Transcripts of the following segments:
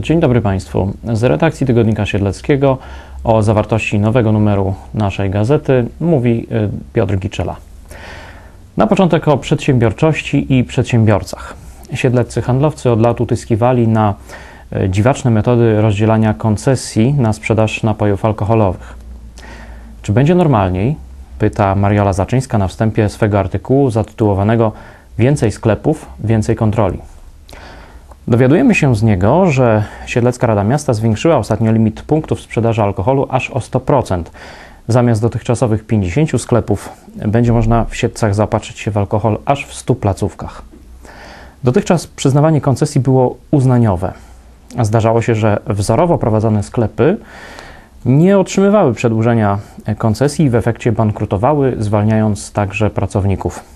Dzień dobry Państwu. Z redakcji Tygodnika Siedleckiego o zawartości nowego numeru naszej gazety mówi y, Piotr Giczela. Na początek o przedsiębiorczości i przedsiębiorcach. Siedleccy handlowcy od lat utyskiwali na y, dziwaczne metody rozdzielania koncesji na sprzedaż napojów alkoholowych. Czy będzie normalniej? Pyta Mariola Zaczyńska na wstępie swego artykułu zatytułowanego Więcej sklepów, więcej kontroli. Dowiadujemy się z niego, że Siedlecka Rada Miasta zwiększyła ostatnio limit punktów sprzedaży alkoholu aż o 100%. Zamiast dotychczasowych 50 sklepów będzie można w Siedlcach zaopatrzyć się w alkohol aż w 100 placówkach. Dotychczas przyznawanie koncesji było uznaniowe. Zdarzało się, że wzorowo prowadzone sklepy nie otrzymywały przedłużenia koncesji i w efekcie bankrutowały, zwalniając także pracowników.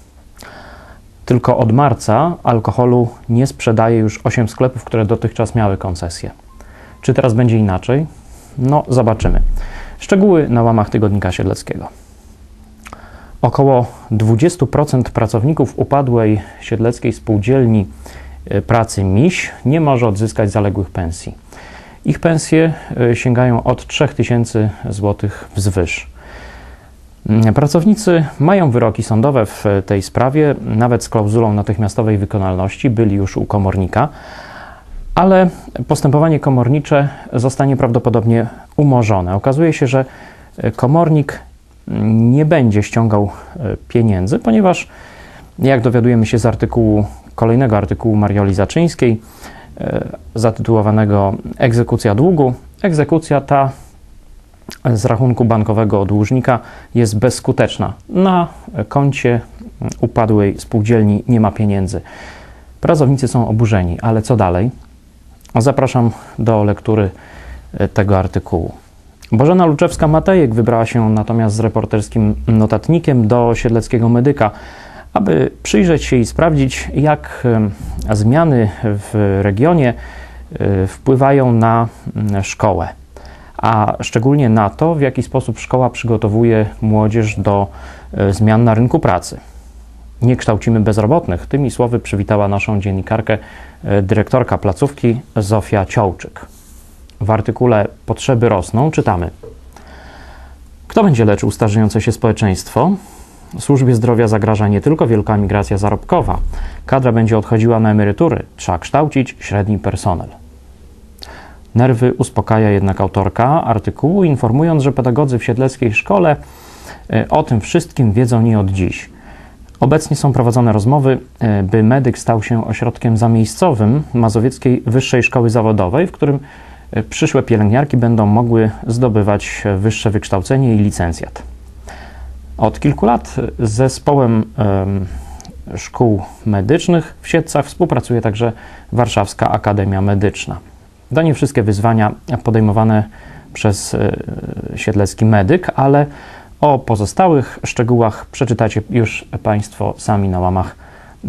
Tylko od marca alkoholu nie sprzedaje już 8 sklepów, które dotychczas miały koncesję. Czy teraz będzie inaczej? No, zobaczymy. Szczegóły na łamach tygodnika siedleckiego. Około 20% pracowników upadłej siedleckiej spółdzielni e, pracy MIŚ nie może odzyskać zaległych pensji. Ich pensje e, sięgają od 3000 zł wzwyż. Mm, pracownicy mają wyroki sądowe w tej sprawie, nawet z klauzulą natychmiastowej wykonalności, byli już u komornika, ale postępowanie komornicze zostanie prawdopodobnie umorzone. Okazuje się, że komornik nie będzie ściągał e, pieniędzy, ponieważ, jak dowiadujemy się z artykułu, kolejnego artykułu Marioli Zaczyńskiej, e, zatytułowanego Egzekucja długu, egzekucja ta z rachunku bankowego dłużnika jest bezskuteczna. Na koncie upadłej spółdzielni nie ma pieniędzy. Pracownicy są oburzeni, ale co dalej? Zapraszam do lektury e, tego artykułu. Bożena Luczewska-Matejek wybrała się natomiast z reporterskim notatnikiem do siedleckiego medyka, aby przyjrzeć się i sprawdzić, jak e, zmiany w regionie e, wpływają na szkołę a szczególnie na to, w jaki sposób szkoła przygotowuje młodzież do e, zmian na rynku pracy. Nie kształcimy bezrobotnych. Tymi słowy przywitała naszą dziennikarkę e, dyrektorka placówki Zofia Ciołczyk. W artykule Potrzeby rosną czytamy. Kto będzie leczył starzejące się społeczeństwo? Służbie zdrowia zagraża nie tylko wielka migracja zarobkowa. Kadra będzie odchodziła na emerytury. Trzeba kształcić średni personel. Nerwy uspokaja jednak autorka artykułu, informując, że pedagodzy w siedleckiej szkole e, o tym wszystkim wiedzą nie od dziś. Obecnie są prowadzone rozmowy, e, by medyk stał się ośrodkiem zamiejscowym Mazowieckiej Wyższej Szkoły Zawodowej, w którym e, przyszłe pielęgniarki będą mogły zdobywać wyższe wykształcenie i licencjat. Od kilku lat z zespołem szkół medycznych w Siedcach współpracuje także Warszawska Akademia Medyczna. To nie wszystkie wyzwania podejmowane przez e, siedlecki medyk, ale o pozostałych szczegółach przeczytacie już Państwo sami na łamach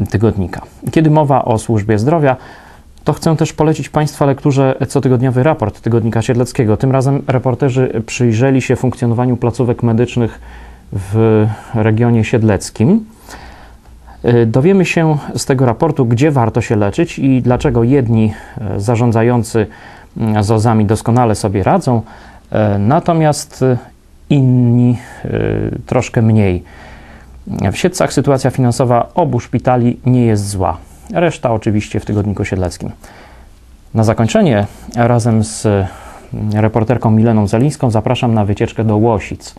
tygodnika. Kiedy mowa o służbie zdrowia, to chcę też polecić Państwa lekturze cotygodniowy raport Tygodnika Siedleckiego. Tym razem reporterzy przyjrzeli się funkcjonowaniu placówek medycznych w regionie siedleckim. Y, dowiemy się z tego raportu, gdzie warto się leczyć i dlaczego jedni e, zarządzający mm, ZOZ-ami doskonale sobie radzą, e, natomiast e, inni troszkę mniej. W Siedcach sytuacja finansowa obu szpitali nie jest zła. Reszta oczywiście w tygodniku siedleckim. Na zakończenie razem z reporterką Mileną Zelińską zapraszam na wycieczkę do Łosic,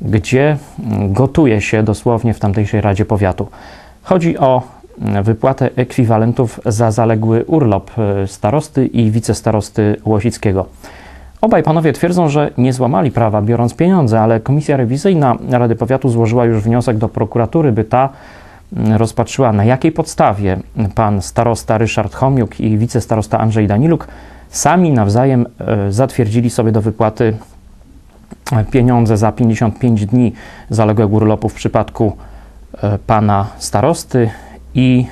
gdzie mm, gotuje się dosłownie w tamtejszej Radzie Powiatu. Chodzi o wypłatę ekwiwalentów za zaległy urlop e, starosty i wicestarosty Łosickiego. Obaj panowie twierdzą, że nie złamali prawa biorąc pieniądze, ale Komisja Rewizyjna Rady Powiatu złożyła już wniosek do prokuratury, by ta rozpatrzyła na jakiej podstawie pan starosta Ryszard Homiuk i wicestarosta Andrzej Daniluk sami nawzajem e, zatwierdzili sobie do wypłaty pieniądze za 55 dni zaległego urlopu w przypadku pana starosty i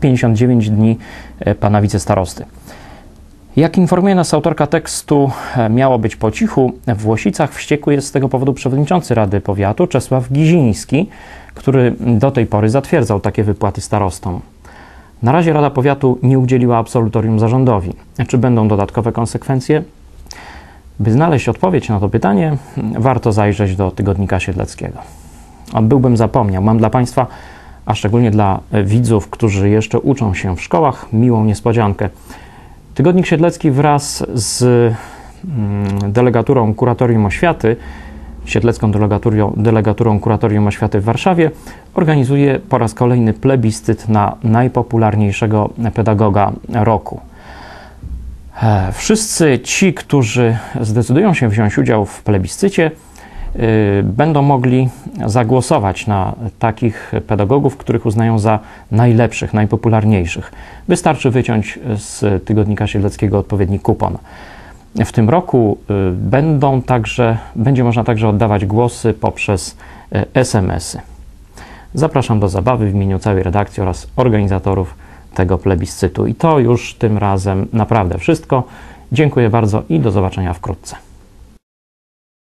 59 dni e, pana wicestarosty. Jak informuje nas autorka tekstu, e, miało być po cichu. W Łosicach wściekły jest z tego powodu przewodniczący Rady Powiatu Czesław Giziński, który do tej pory zatwierdzał takie wypłaty starostom. Na razie Rada Powiatu nie udzieliła absolutorium zarządowi. Czy będą dodatkowe konsekwencje? By znaleźć odpowiedź na to pytanie, warto zajrzeć do tygodnika Siedleckiego. Byłbym zapomniał. Mam dla Państwa, a szczególnie dla widzów, którzy jeszcze uczą się w szkołach, miłą niespodziankę. Tygodnik Siedlecki wraz z mm, delegaturą Kuratorium Oświaty, Siedlecką delegaturą, delegaturą Kuratorium Oświaty w Warszawie, organizuje po raz kolejny plebiscyt na najpopularniejszego pedagoga roku. E, Wszyscy ci, którzy zdecydują się wziąć udział w plebiscycie, będą mogli zagłosować na takich pedagogów, których uznają za najlepszych, najpopularniejszych. Wystarczy wyciąć z tygodnika Siedleckiego odpowiedni kupon. W tym roku y, będą także, będzie można także oddawać głosy poprzez y, SMS-y. Zapraszam do zabawy w imieniu całej redakcji oraz organizatorów tego plebiscytu. I to już tym razem naprawdę wszystko. Dziękuję bardzo i do zobaczenia wkrótce.